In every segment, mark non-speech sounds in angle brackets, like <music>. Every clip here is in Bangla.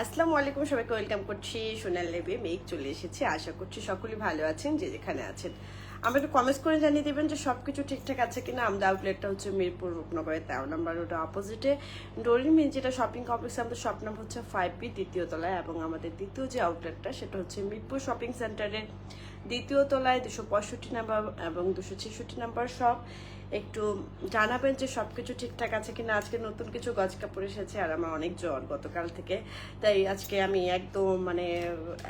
আসসালামু আলাইকুম, সবাইকে ওয়েলকাম করছি সোনাল লেবে, মেঘ চলে এসেছে। আশা করছি সকলেই ভালো আছেন, যে যেখানে আছেন। আমাকে একটু কমেন্টস করে জানিয়ে দেবেন যে সব কিছু ঠিকঠাক আছে কিনা। আমাদের আউটলেটটা হচ্ছে মিরপুর রূপনগরের তেরো নম্বর রোড অপোজিটে ডোরিন মিন যেটা শপিং কমপ্লেক্স আমাদের শপ নাম হচ্ছে ফাইভ বি দ্বিতীয় তলায় এবং আমাদের দ্বিতীয় যে আউটলেটটা সেটা হচ্ছে মিরপুর শপিং সেন্টারের দ্বিতীয় তলায়। দুশো পঁয়ষট্টি নাম্বার এবং দুশো ছেষট্টি নাম্বার শপ একটু জানাবেন যে সব কিছু ঠিকঠাক আছে কিনা? আজকে নতুন কিছু গজ কাপড় এসেছে আর আমার অনেক জ্বর গতকাল থেকে। তাই আজকে আমি একদম মানে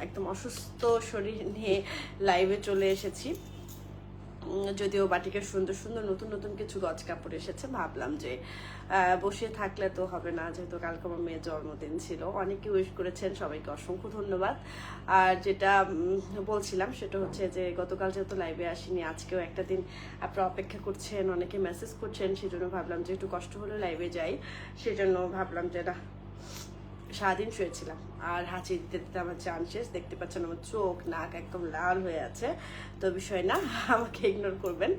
একদম অসুস্থ শরীর নিয়ে লাইভে চলে এসেছি। যদিও বাটিকের সুন্দর সুন্দর নতুন নতুন কিছু গজ কাপড় এসেছে, ভাবলাম যে বসে থাকলে তো হবে না, যেহেতু কালকে আমার মেয়ের জন্মদিন ছিল। অনেকে উইশ করেছেন, সবাইকে অসংখ্য ধন্যবাদ। আর যেটা বলছিলাম সেটা হচ্ছে যে, গতকাল যেহেতু লাইভে আসিনি, আজকেও একটা দিন আপনারা অপেক্ষা করছেন, অনেকে মেসেজ করছেন, সেজন্য ভাবলাম যে, একটু কষ্ট হলে লাইভে যাই। সেজন্য ভাবলাম যে, না সারাদিন শুয়েছিলাম। আর হাঁচি দিতে দিতে আমার চান শেষ, দেখতে পাচ্ছেন আমার চোখ, নাক একদম লাল হয়ে আছে। তো বিষয় না, আমাকে ইগনোর করবেন।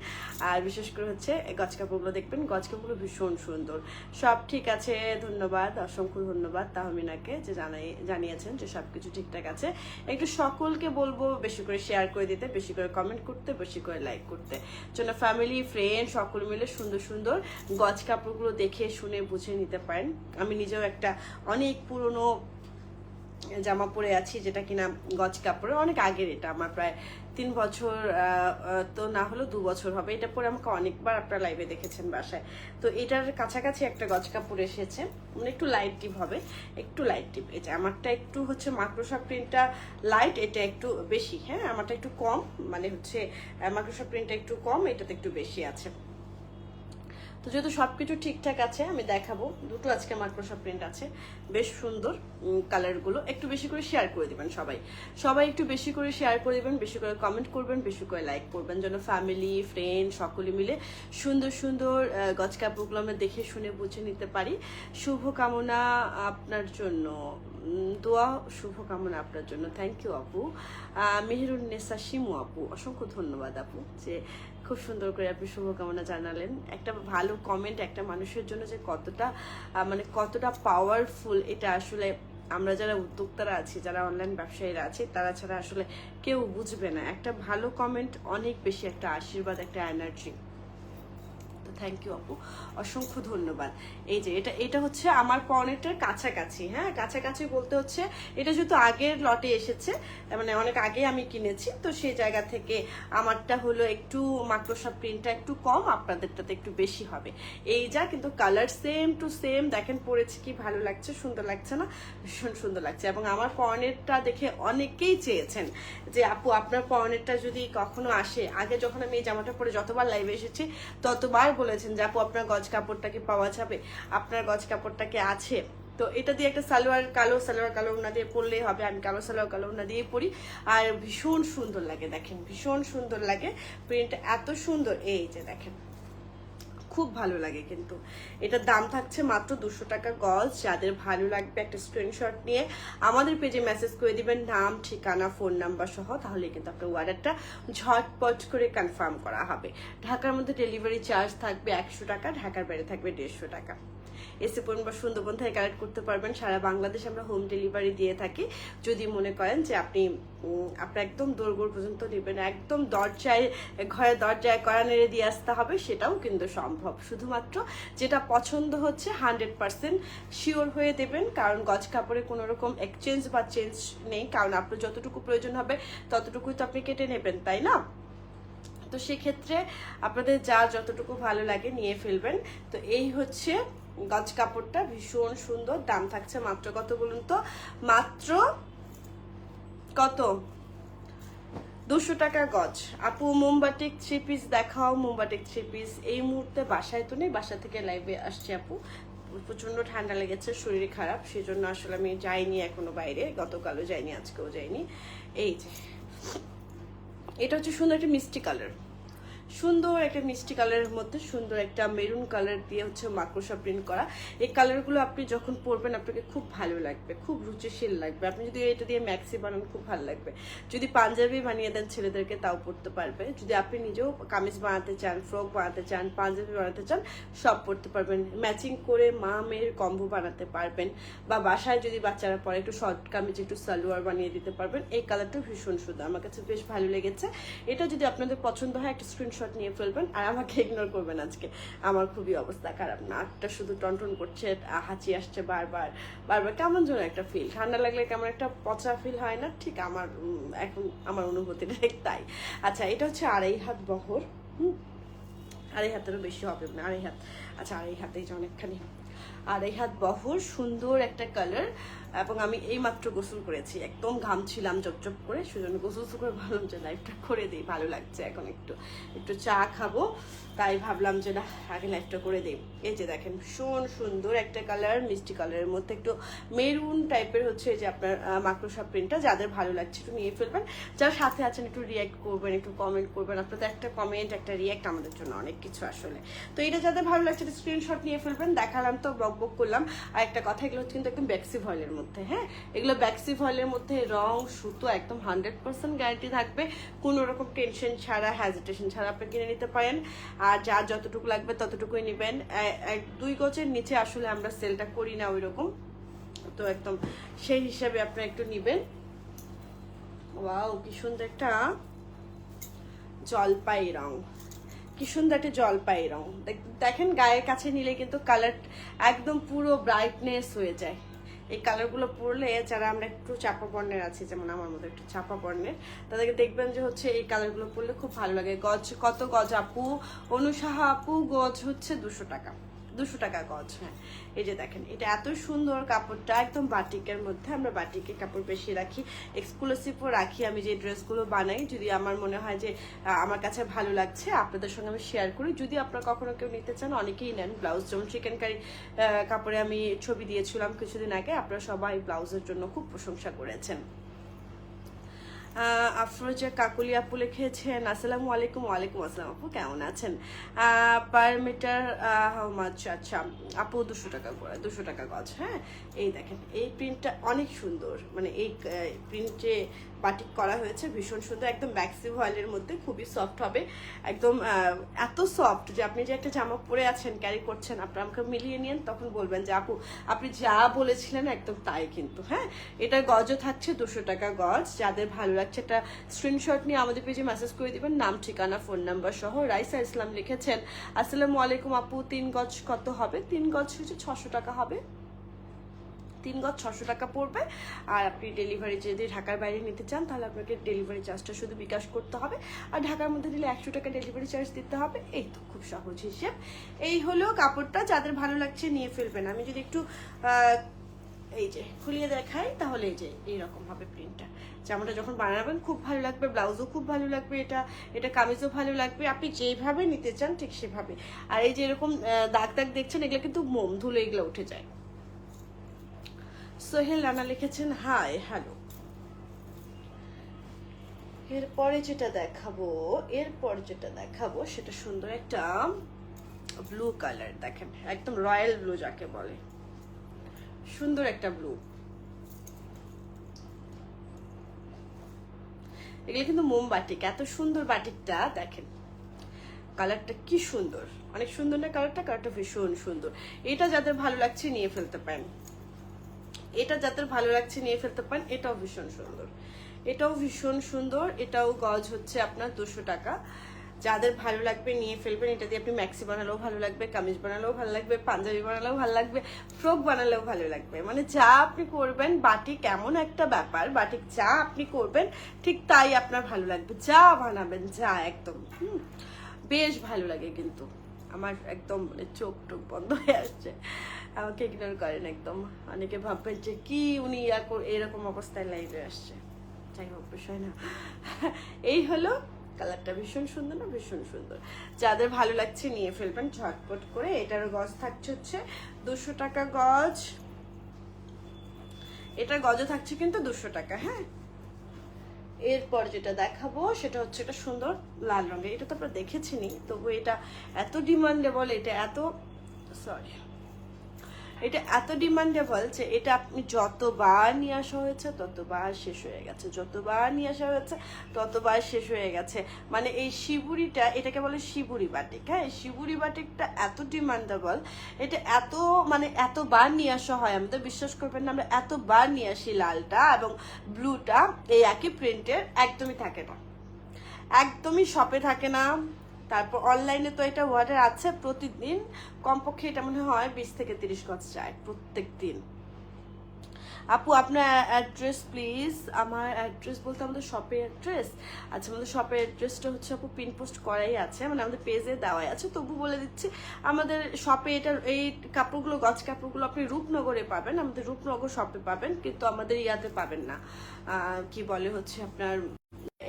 আর বিশেষ করে হচ্ছে এই গজ কাপড়গুলো দেখবেন, গজ কাপড়গুলো ভীষণ সুন্দর। সব ঠিক আছে, ধন্যবাদ, অসংখ্য ধন্যবাদ তাহমিনাকে যে জানাই, জানিয়েছেন যে সব কিছু ঠিকঠাক আছে। একটু সকলকে বলব বেশি করে শেয়ার করে দিতে, বেশি করে কমেন্ট করতে, বেশি করে লাইক করতে। জন্য ফ্যামিলি ফ্রেন্ড সকল মিলে সুন্দর সুন্দর গজ কাপড়গুলো দেখে, শুনে, বুঝে নিতে পারেন। আমি নিজেও একটা অনেক পুরনো জামা পরে আছি যেটা কিনা গজ কাপড়ে অনেক আগের এটা, আমার প্রায় তিন বছর তো না হলেও দু বছর হবে। এটা পরে আমাকে অনেকবার আপনারা লাইভে দেখেছেন বাসায়। তো এটার কাছাকাছি একটা গজ কাপড় এসেছে। মানে একটু লাইট টিপ হবে, একটু লাইট টিপ এই যে আমারটা একটু হচ্ছে মাইক্রোসফট প্রিন্টটা লাইট এটা একটু বেশি হ্যাঁ? আমারটা একটু কম মানে হচ্ছে মাইক্রোসফট প্রিন্টটা একটু কম, এটাতে একটু বেশি আছে। তো যেহেতু সবকিছু ঠিকঠাক আছে আমি দেখাবো। দুটো আজকে মাইক্রোসফট প্রিন্ট আছে। বেশ সুন্দর কালারগুলো একটু বেশি করে শেয়ার করে দিবেন সবাই। সবাই একটু বেশি করে শেয়ার করে দিবেন বেশি করে কমেন্ট করবেন বেশি করে লাইক করবেন যেন ফ্যামিলি ফ্রেন্ড সকলে মিলে সুন্দর সুন্দর গজ কাপড়গুলো আমরা দেখে শুনে বুঝে নিতে পারি। শুভ কামনা আপনার জন্য। দোয়া শুভ কামনা আপনার জন্য। থ্যাংক ইউ আপু। আহ, মেহেরুন্নেসা শিমু আপু অসংখ্য ধন্যবাদ আপু যে খুব সুন্দর করে আপনি শুভকামনা জানালেন। একটা ভালো কমেন্ট একটা মানুষের জন্য যে কতটা মানে কতটা পাওয়ারফুল এটা আসলে আমরা যারা উদ্যোক্তারা আছি, যারা অনলাইন ব্যবসায়ীরা আছে, তারা ছাড়া আসলে কেউ বুঝবে না। একটা ভালো কমেন্ট অনেক বেশি একটা আশীর্বাদ, একটা এনার্জি থ্যাংক ইউ আপু। অসংখ্য ধন্যবাদ। এই যে, এটা এটা হচ্ছে আমার পনেরটার কাছাকাছি হ্যাঁ? কাছাকাছি বলতে হচ্ছে, এটা যেহেতু আগের লটে এসেছে মানে অনেক আগে আমি কিনেছি, তো সেই জায়গা থেকে আমারটা হলো একটু মাইক্রোসফট প্রিন্টটা একটু কম, আপনাদেরটাতে একটু বেশি হবে। এই যা, কিন্তু কালার সেম টু সেম দেখেন পরেছে কি ভালো লাগছে, সুন্দর লাগছে না? ভীষণ সুন্দর লাগছে। এবং আমার পর্নেরটা দেখে অনেকেই চেয়েছেন যে, আপু, আপনার পর্নেরটা যদি কখনো আসে, আগে যখন আমি এই জামাটা পরে যতবার লাইভে এসেছি, ততবার বলেছেন যে আপু, আপনার গজ কাপড়টা কি পাওয়া যাবে? আপনার গজ কাপড়টা কি আছে? তো এটা দিয়ে একটা সালোয়ার কালো সালোয়ার কালো ওনা দিয়ে পরলেই হবে। আমি কালো সালোয়ার কালো ওনা দিয়ে পরি। আর ভীষণ সুন্দর লাগে, দেখেন, ভীষণ সুন্দর লাগে। প্রিন্ট এত সুন্দর। এই যে দেখেন খুব ভালো লাগে কিন্তু। এটার দাম থাকছে মাত্র দুশো টাকা গজ, যাদের ভালো লাগবে একটা স্ক্রিনশট নিয়ে। আমাদের পেজে মেসেজ করে দিবেন নাম, ঠিকানা ফোন নাম্বার সহ তাহলে কিন্তু আপনার অর্ডারটা ঝটপট করে কনফার্ম করা হবে। ঢাকার মধ্যে ডেলিভারি চার্জ থাকবে একশো টাকা, ঢাকার বাইরে থাকবে দেড়শো টাকা। এসে বা সুন্দরবন থেকে কালেক্ট করতে পারবেন। সারা বাংলাদেশ আমরা হোম ডেলিভারি দিয়ে থাকি। যদি মনে করেন যে আপনি আপনার একদম দোরগোড় পর্যন্ত নেবেন, একদম দরজায় ঘরে দরজায় কড়া নেড়ে দিয়ে আসতে হবে, সেটাও কিন্তু সম্ভব। শুধুমাত্র যেটা পছন্দ হচ্ছে হান্ড্রেড পার্সেন্ট শিওর হয়ে দেবেন, কারণ গজ কাপড়ে কোনো রকম এক্সচেঞ্জ বা চেঞ্জ নেই, কারণ আপনার যতটুকু প্রয়োজন হবে, ততটুকুই তো আপনি কেটে নেবেন, তাই না? তো সেক্ষেত্রে আপনাদের যা যতটুকু ভালো লাগে নিয়ে ফেলবেন। তো এই হচ্ছে গজ কাপড়টা ভীষণ সুন্দর, দাম থাকছে মাত্র কত বলুন তো? মাত্র কত? দুশো টাকা গজ। আপু মোমবাটিক থ্রি পিস দেখাও মোমবাটিক থ্রি পিস এই মুহূর্তে বাসায় তো নেই, বাসা থেকে লাইভে আসছে আপু। প্রচণ্ড ঠান্ডা লেগেছে, শরীর খারাপ, সেজন্য আসলে আমি যাইনি এখনও বাইরে, গতকালও যাইনি, আজকেও যাইনি। এই যে, এটা হচ্ছে সুন্দর একটা মিষ্টি কালার সুন্দর একটা মিষ্টি কালারের মধ্যে সুন্দর একটা মেরুন কালার দিয়ে হচ্ছে মাকড়সা প্রিন্ট করা। এই কালারগুলো আপনি যখন পরবেন, আপনাকে খুব ভালো লাগবে, খুব রুচিশীল লাগবে। আপনি যদি এটা দিয়ে ম্যাক্সি বানান, খুব ভালো লাগবে। যদি পাঞ্জাবি বানিয়ে দেন ছেলেদেরকে, তাও পরতে পারবে। যদি আপনি নিজেও কামিজ বানাতে চান ফ্রক বানাতে চান, পাঞ্জাবি বানাতে চান, সব পরতে পারবেন। ম্যাচিং করে মা মেয়ের কম্বো বানাতে পারবেন। বা বাসায় যদি বাচ্চারা পরে, একটু শর্ট কামিজ, একটু সালোয়ার বানিয়ে দিতে পারবেন। এই কালারটা ভীষণ সুন্দর। আমার কাছে বেশ ভালো লেগেছে। এটা যদি আপনাদের পছন্দ হয়, একটা স্ক্রিনশট নিয়ে ফেলবেন আর আমাকে ইগনোর করবেন আজকে। আমার খুবই অবস্থা খারাপ, নাকটা শুধু টনটন করছে হাঁচি আসছে বারবার বারবার কেমন যেন একটা ফিল ঠান্ডা লাগলে কেমন একটা পচা ফিল হয় না, ঠিক আমার এখন আমার অনুভূতিটা তাই। আচ্ছা এটা হচ্ছে আড়াই হাত বহর, হুম? আড়াই হাতেরও বেশি হবে না আড়াই হাত। আচ্ছা আড়াই হাতেই যে অনেকখানি। আড়াই হাত বহর, সুন্দর একটা কালার এবং আমি এই মাত্র গোসল করেছি। একদম ঘামছিলাম চপচপ করে, সেজন্য গোসল করে ভাবলাম যে লাইফটা করে দিই, ভালো লাগছে এখন একটু। একটু চা খাব, তাই ভাবলাম যে না, আগে লাইফটা করে দিই। এই যে দেখেন, ভীষণ সুন্দর একটা কালার মিষ্টি কালারের মধ্যে একটু মেরুন টাইপের হচ্ছে এই যে আপনার মাকড়সা প্রিন্টটা যাদের ভালো লাগছে একটু নিয়ে ফেলবেন। যার সাথে আছেন, একটু রিয়াক্ট করবেন, একটু কমেন্ট করবেন। আপনাদের একটা কমেন্ট একটা রিয়াক্ট আমাদের জন্য অনেক কিছু আসলে। তো এটা যাদের ভালো লাগছে স্ক্রিনশট নিয়ে ফেলবেন, দেখালাম তো, বক বক করলাম। আর একটা কথা, এগুলো হচ্ছে কিন্তু একদম ব্যাক্সি ভয়েলের মধ্যে। হ্যাঁ? এগুলো ব্যাক্সি ভয়েলের মধ্যে রং, সুতো একদম হান্ড্রেড পার্সেন্ট গ্যারান্টি থাকবে। কোনো রকম টেনশন ছাড়া হ্যাজিটেশন ছাড়া আপনি কিনে নিতে পারেন। আর যার যতটুকু লাগবে ততটুকুই নেবেন। এক, দুই গজের নিচে আসলে আমরা সেলটা করি না ওই রকম তো একদম সেই হিসাবে আপনি একটু নেবেন। ওয়াও, কি সুন্দর একটা জলপাই রং। কি সুন্দর একটা জলপাই রং। দেখ- দেখেন গায়ের কাছে নিলে কিন্তু কালার একদম পুরো ব্রাইটনেস হয়ে যায়। এই কালারগুলো পরলে যারা আমরা একটু চাপা বর্ণের আছি, যেমন আমার মতো একটু চাপা বর্ণের, তাদেরকে দেখবেন যে হচ্ছে এই কালারগুলো পরলে খুব ভালো লাগে। গজ, কত গজ আপু? অনুসাহা আপু, গজ হচ্ছে দুশো টাকা। দুশো টাকা গজ হ্যাঁ। এই যে দেখেন, এটা এত সুন্দর কাপড়টা একদম বাটিকের মধ্যে, আমরা বাটিকের কাপড় বেশি রাখি। এক্সক্লুসিভও রাখি আমি যে ড্রেসগুলো বানাই। যদি আমার মনে হয় যে আমার কাছে ভালো লাগছে, আপনাদের সঙ্গে আমি শেয়ার করি। যদি আপনারা কখনো কেউ নিতে চান, অনেকেই নেন ব্লাউজ। যেমন চিকেন কারি কাপড়ে আমি ছবি দিয়েছিলাম কিছুদিন আগে, আপনারা সবাই ব্লাউজের জন্য খুব প্রশংসা করেছেন। আফরোজা কাকুলি আপু লিখেছেন, আসসালামু আলাইকুম, ওয়ালাইকুম আসসালাম আপু, কেমন আছেন? পার মিটার হাউ মাছ আচ্ছা আপু দুশো টাকা করে, দুশো টাকা গজ হ্যাঁ? এই দেখেন, এই প্রিন্টটা অনেক সুন্দর মানে এই প্রিন্টে বাটিক করা হয়েছে, ভীষণ সুন্দর, একদম ব্যাক্সি ভয়েলের মধ্যে, খুবই সফট হবে। একদম এত সফট যে আপনি যে একটা জামা পরে আছেন ক্যারি করছেন, আপনি আমাকে মিলিয়ে নিন তখন বলবেন যে, আপু, আপনি যা বলেছিলেন একদম তাই কিন্তু। হ্যাঁ এটা গজও থাকছে, দুশো টাকা গজ। যাদের ভালো লাগছে একটা স্ক্রিনশট নিয়ে আমাদের পেজে মেসেজ করে দিবেন। নাম, ঠিকানা ফোন নাম্বার সহ রাইসা ইসলাম লিখেছেন। আসসালামু আলাইকুম আপু, তিন গজ কত হবে? তিন গজ হচ্ছে ছশো টাকা হবে। তিন গজ ছশো টাকা পড়বে। আর আপনি ডেলিভারি যদি ঢাকার বাইরে নিতে চান, তাহলে আপনাকে ডেলিভারি চার্জটা শুধু বিকাশ করতে হবে। আর ঢাকার মধ্যে দিলে একশো টাকা ডেলিভারি চার্জ দিতে হবে। এই তো খুব সহজ হিসেব। এই হলো কাপড়টা, যাদের ভালো লাগছে নিয়ে ফেলবেন। আমি যদি একটু এই যে খুলিয়ে দেখাই, তাহলে এই যে এইরকম হবে প্রিন্টটা জামাটা যখন বানাবেন, খুব ভালো লাগবে, ব্লাউজও খুব ভালো লাগবে এটা এটা কামিজও ভালো লাগবে। আপনি যেভাবে নিতে চান ঠিক সেভাবে। আর এই যে এরকম দাগ দাগ দেখছেন, এগুলো কিন্তু মোম, ধুলো এগুলো উঠে যায়। সোহেল রানা লিখেছেন, হাই, হ্যালো। এরপরে যেটা দেখাবো, এরপর যেটা দেখাবো, সেটা সুন্দর একটা ব্লু কালার দেখেন, একদম রয়্যাল ব্লু যাকে বলে। সুন্দর একটা ব্লু এগুলো কিন্তু মোম বাটিক এত সুন্দর বাটিকটা দেখেন। কালারটা কি সুন্দর। অনেক সুন্দর না কালারটা কালারটা ভীষণ সুন্দর। এটা যাদের ভালো লাগছে, নিয়ে ফেলতে পারেন। এটা যাদের ভালো লাগছে নিয়ে ফেলতে পারেন, এটাও ভীষণ সুন্দর। এটাও ভীষণ সুন্দর, এটাও গজ হচ্ছে আপনার দুশো টাকা। যাদের ভালো লাগবে নিয়ে ফেলবেন, এটা দিয়ে আপনি ম্যাক্সি বানালেও ভালো লাগবে, কামিজ বানালেও ভালো লাগবে, পাঞ্জাবি বানালেও ভালো লাগবে, ফ্রক বানালেও ভালো লাগবে। মানে যা আপনি করবেন, বাটিক এমন একটা ব্যাপার, বাটিক যা আপনি করবেন, ঠিক তাই আপনার ভালো লাগবে। যা বানাবেন, যা একদম, হুম, বেশ ভালো লাগে কিন্তু। আমার একদম মানে চোখ টোক বন্ধ হয়ে আসছে। আমাকে ইগনোর করেন একদম। অনেকে ভাববেন যে কি উনি এরকম অবস্থায় লাইভে আসছে। যাই হোক, বিষয় না। এই হলো কালারটা ভীষণ সুন্দর না, ভীষণ সুন্দর। যাদের ভালো লাগছে নিয়ে ফেলবেন, ঝটপট করে। এটার গজ থাকছে হচ্ছে দুশো টাকা গজ। এটার গজও থাকছে কিন্তু দুশো টাকা হ্যাঁ? এরপর যেটা দেখাবো, সেটা হচ্ছে এটা সুন্দর লাল রঙের। এটা তো আপনারা দেখেছেনই তবু এটা এত ডিমান্ডেবল এটা এত সরি এটা এত ডিমান্ডেবল যে এটা আপনি যতবার নিয়ে আসা হয়েছে, ততবার শেষ হয়ে গেছে। যতবার নিয়ে আসা হয়েছে, ততবার শেষ হয়ে গেছে। মানে এই শিবুরিটা, এটাকে বলে শিবুরি বাটিক হ্যাঁ? শিবুরি বাটিকটা এত ডিমান্ডেবল এটা এত মানে এতবার নিয়ে আসা হয়। আমাদের বিশ্বাস করবেন না, আমরা এতবার নিয়ে আসি লালটা এবং ব্লুটা এই একই প্রিন্টের একদমই থাকে না। একদমই শপে থাকে না। তারপর অনলাইনে তো এটা অর্ডার আছে প্রতিদিন। কমপক্ষে এটা মনে হয় বিশ থেকে তিরিশ গজ যায় প্রত্যেক দিন আপু, আপনার অ্যাড্রেস প্লিজ আমার অ্যাড্রেস বলতে আমাদের শপের অ্যাড্রেস আচ্ছা আমাদের শপের অ্যাড্রেসটা হচ্ছে আপু পিন পোস্ট করাই আছে মানে আমাদের পেজে দেওয়াই আছে। তবু বলে দিচ্ছি, আমাদের শপে এটা, এই কাপড়গুলো, গজ কাপড়গুলো আপনি রূপনগরে পাবেন। আমাদের রূপনগর শপে পাবেন, কিন্তু আমাদের ইয়াতে পাবেন না। কি বলে হচ্ছে আপনার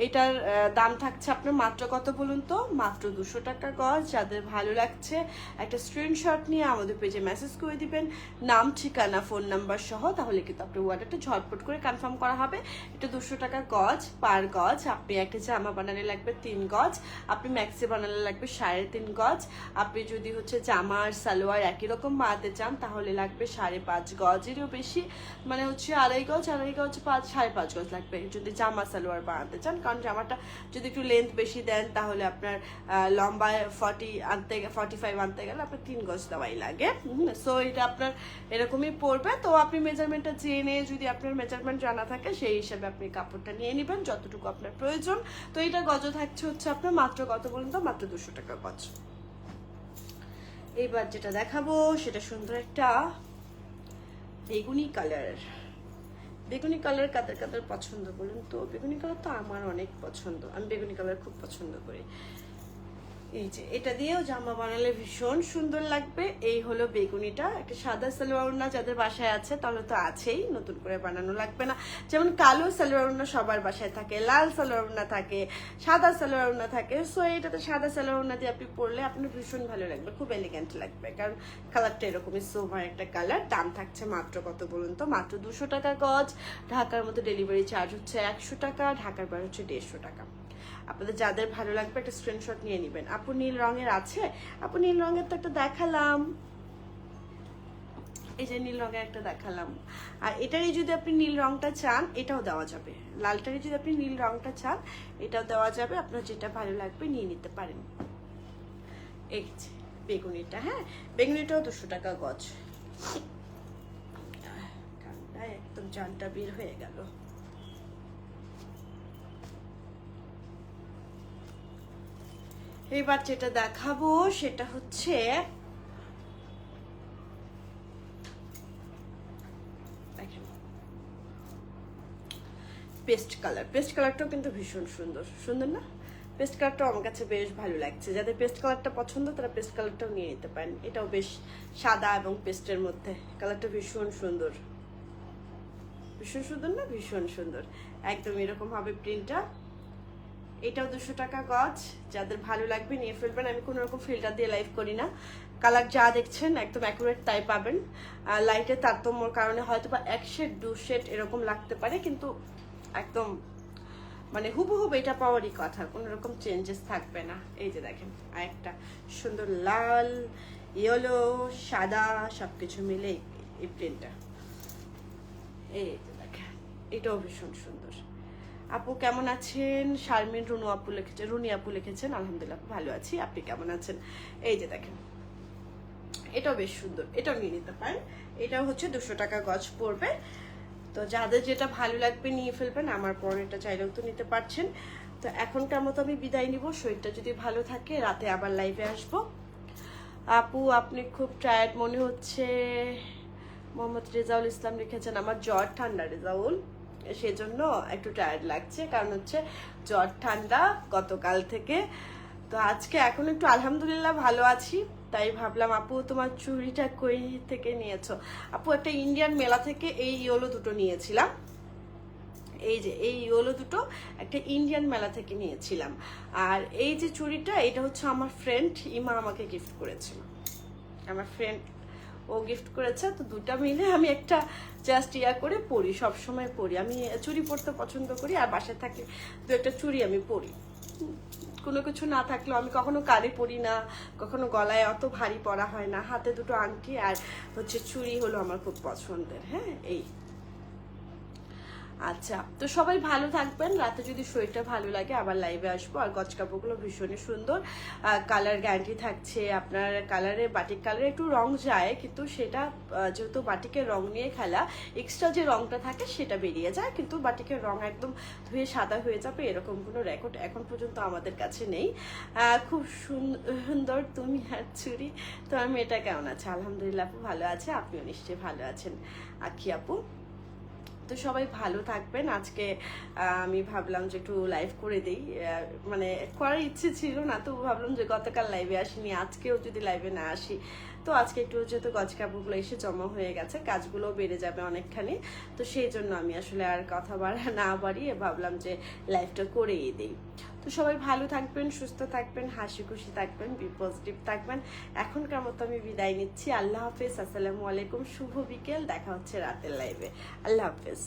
এটার দাম থাকছে আপনার মাত্র কত বলুন তো? মাত্র দুশো টাকা গজ, যাদের ভালো লাগছে, একটা স্ক্রিনশট নিয়ে আমাদের পেজে মেসেজ করে দিবেন। নাম, ঠিকানা ফোন নাম্বার সহ, তাহলে কিন্তু আপনার অর্ডারটা ঝটপট করে কনফার্ম করা হবে। এটা দুশো টাকা গজ পার গজ। আপনি একটা জামা বানালে লাগবে তিন গজ, আপনি ম্যাক্সি বানালে লাগবে সাড়ে তিন গজ। আপনি যদি হচ্ছে জামা আর সালোয়ার একই রকম বানাতে চান, তাহলে লাগবে সাড়ে পাঁচ গজেরও বেশি। মানে হচ্ছে আড়াই গজ আড়াই গজ, পাঁচ, সাড়ে পাঁচ গজ লাগবে। যদি জামা, সালোয়ার বানাতে চান কারণ জামাটা যদি একটু লেন্থ বেশি দেন, তাহলে আপনার লম্বা ফর্টি আনতে ফর্টি ফাইভ আনতে গেলে আপনার তিন গজ দেওয়াই লাগে। সো এটা আপনার এরকমই পড়বে তো আপনি মেজারমেন্টটা জেনে যদি আপনার মেজারমেন্ট জানা থাকে, সেই হিসাবে আপনি কাপড়টা নিয়ে নেবেন, যতটুকু আপনার প্রয়োজন। তো এটা গজ থাকছে হচ্ছে আপনার মাত্র কত বলুন তো? মাত্র দুশো টাকা গজ। এইবার যেটা দেখাবো, সেটা সুন্দর একটা বেগুনি কালার বেগুনি কালার কাদের কাদের পছন্দ বলুন তো? বেগুনি কালার তো আমার অনেক পছন্দ। আমি বেগুনি কালার খুব পছন্দ করি। এই যে, এটা দিয়েও জামা বানালে ভীষণ সুন্দর লাগবে। এই হলো বেগুনিটা। একটা সাদা সালোয়ার ওড়না যাদের বাসায় আছে, তাহলে তো আছেই, নতুন করে বানানো লাগবে না। যেমন কালো সালোয়ার ওড়না সবার বাসায় থাকে, লাল সালোয়ার ওড়না থাকে, সাদা সালোয়ার ওড়না থাকে। সো এটাতে সাদা সালোয়ার ওড়না দিয়ে আপনি পরলে আপনার ভীষণ ভালো লাগবে, খুব এলিগেন্ট লাগবে। কারণ কালারটা এরকমই সোভার একটা কালার দাম থাকছে মাত্র কত বলুন তো? মাত্র দুশো টাকা গজ। ঢাকার মধ্যে ডেলিভারি চার্জ হচ্ছে একশো টাকা, ঢাকার বার হচ্ছে দেড়শো টাকা। আপনাদের যাদের ভালো লাগবে একটা স্ক্রিনশট নিয়ে নেবেন। আপু নীল রঙের আছে? আপু নীল রঙের তো একটা দেখালাম। এই যে নীল রঙের একটা দেখালাম। আর এটারই যদি আপনি নীল রংটা চান, এটাও দেওয়া যাবে। লালটারই যদি আপনি নীল রংটা চান, এটাও দেওয়া যাবে। আপনার যেটা ভালো লাগবে নিয়ে নিতে পারেন। বেগুনিটা হ্যাঁ? বেগুনিটাও দুশো টাকা গজ। ঠান্ডায় একদম জানটা বের হয়ে গেল। এবার যেটা দেখাবো সেটা হচ্ছে পেস্ট কালার। পেস্ট কালারটাও কিন্তু ভীষণ সুন্দর। সুন্দর না? পেস্ট কালারটাও আমার কাছে বেশ ভালো লাগছে। যাদের পেস্ট কালারটা পছন্দ, তারা পেস্ট কালারটাও নিয়ে নিতে পারেন। এটাও বেশ সাদা এবং পেস্টের মধ্যে। কালারটা ভীষণ সুন্দর। ভীষণ সুন্দর না? ভীষণ সুন্দর। একদম এরকম হবে প্রিন্টটা। এটাও দুশো টাকা গজ। যাদের ভালো লাগবে নিয়ে ফেলবেন। আমি কোনো রকম ফিল্টার দিয়ে লাইভ করি না। কালার যা দেখছেন একদম অ্যাকুরেট তাই পাবেন। লাইটের তারতম্যর কারণে হয়তো বা এক শেড দু শেড এরকম লাগতে পারে, কিন্তু একদম মানে হুবহুব এটা পাওয়ারই কথা। কোনো রকম চেঞ্জেস থাকবে না। এই যে দেখেন আর একটা সুন্দর লাল ইয়েলো সাদা সব কিছু মিলে এই- প্রিন্টটা এই যে দেখেন, এটাও ভীষণ সুন্দর। আপু কেমন আছেন? শারমিন, রুনু আপু লিখেছেন রুনি আপু লিখেছেন, আলহামদুলিল্লাহ ভালো আছি। আপনি কেমন আছেন? এই যে দেখেন, এটাও বেশ সুন্দর, এটাও নিয়ে নিতে পারেন। এটাও হচ্ছে দুশো টাকা গজ পড়বে। তো যাদের যেটা ভালো লাগবে নিয়ে ফেলবেন, আমার পরেরটা চাইলেও তো নিতে পারছেন। তো এখনকার মতো আমি বিদায় নিব, শরীরটা যদি ভালো থাকে, রাতে আবার লাইভে আসব। আপু, আপনি খুব টায়ার্ড মনে হচ্ছে। মোহাম্মদ রেজাউল ইসলাম লিখেছেন, আমার জ্বর, ঠান্ডা রেজাউল। সেজন্য একটু টায়ার্ড লাগছে, কারণ হচ্ছে জ্বর, ঠান্ডা গতকাল থেকে। তো আজকে এখন একটু আলহামদুলিল্লাহ ভালো আছি, তাই ভাবলাম, আপু, তোমার চুড়িটা কই থেকে নিয়েছো? আপু, একটা ইন্ডিয়ান মেলা থেকে এই ইয়োলো দুটো নিয়েছিলাম। এই যে, এই ইয়োলো দুটো একটা ইন্ডিয়ান মেলা থেকে নিয়েছিলাম। আর এই যে চুড়িটা, এটা হচ্ছে আমার ফ্রেন্ড ইমা আমাকে গিফট করেছিল। আমার ফ্রেন্ড ও গিফট করেছে, তো দুটা মিলে আমি একটা জাস্ট ইয়া করে পরি সব সময় পরি। আমি চুরি পরতে পছন্দ করি, আর বাসায় থাকে দু একটা চুরি আমি পরি। কোনো কিছু না থাকলেও আমি কখনো কানে পরি না, কখনো গলায় অত ভারী পরা হয় না। হাতে দুটো আংটি আর হচ্ছে চুরি হলো আমার খুব পছন্দের হ্যাঁ এই। আচ্ছা তো সবাই ভালো থাকবেন। রাতে যদি শরীরটা ভালো লাগে, আবার লাইভে আসব। আর গজ কাপড়গুলো ভীষণই সুন্দর। কালার গ্যারান্টি থাকছে। আপনার কালারে বাটিক কালারে একটু রং যায়, কিন্তু সেটা যেহেতু বাটিকের রং নিয়ে খেলা এক্সট্রা যে রংটা থাকে সেটা বেরিয়ে যায়। কিন্তু বাটিকের রং একদম ধুয়ে সাদা হয়ে যাবে, এরকম কোনো রেকর্ড এখন পর্যন্ত আমাদের কাছে নেই। খুব সুন- সুন্দর তুমি আর চুরি। তোমার মেয়েটা কেমন আছে? আলহামদুলিল্লাহ, আপু ভালো আছে? আপনিও নিশ্চয়ই ভালো আছেন। আখি আপু? তো সবাই ভালো থাকবেন। আজকে আমি ভাবলাম যে একটু লাইভ করে দিই। মানে করার ইচ্ছে ছিল না তো ভাবলাম যে গতকাল লাইভে আসিনি, আজকেও যদি লাইভে না আসি তো আজকে একটু যেহেতু গজ কাপড়গুলো এসে জমা হয়ে গেছে কাজগুলো বেড়ে যাবে অনেকখানি। তো সেই জন্য আমি আসলে আর কথা বাড়া <laughs> না বাড়িয়ে ভাবলাম যে লাইফটা করেই দিই। তো সবাই ভালো থাকবেন, সুস্থ থাকবেন, হাসি খুশি থাকবেন বি পজিটিভ থাকবেন। এখনকার মতো আমি বিদায় নিচ্ছি। আল্লাহ হাফেজ। আসসালামু আলাইকুম। শুভ বিকেল। দেখা হচ্ছে রাতের লাইভে আল্লাহ হাফেজ।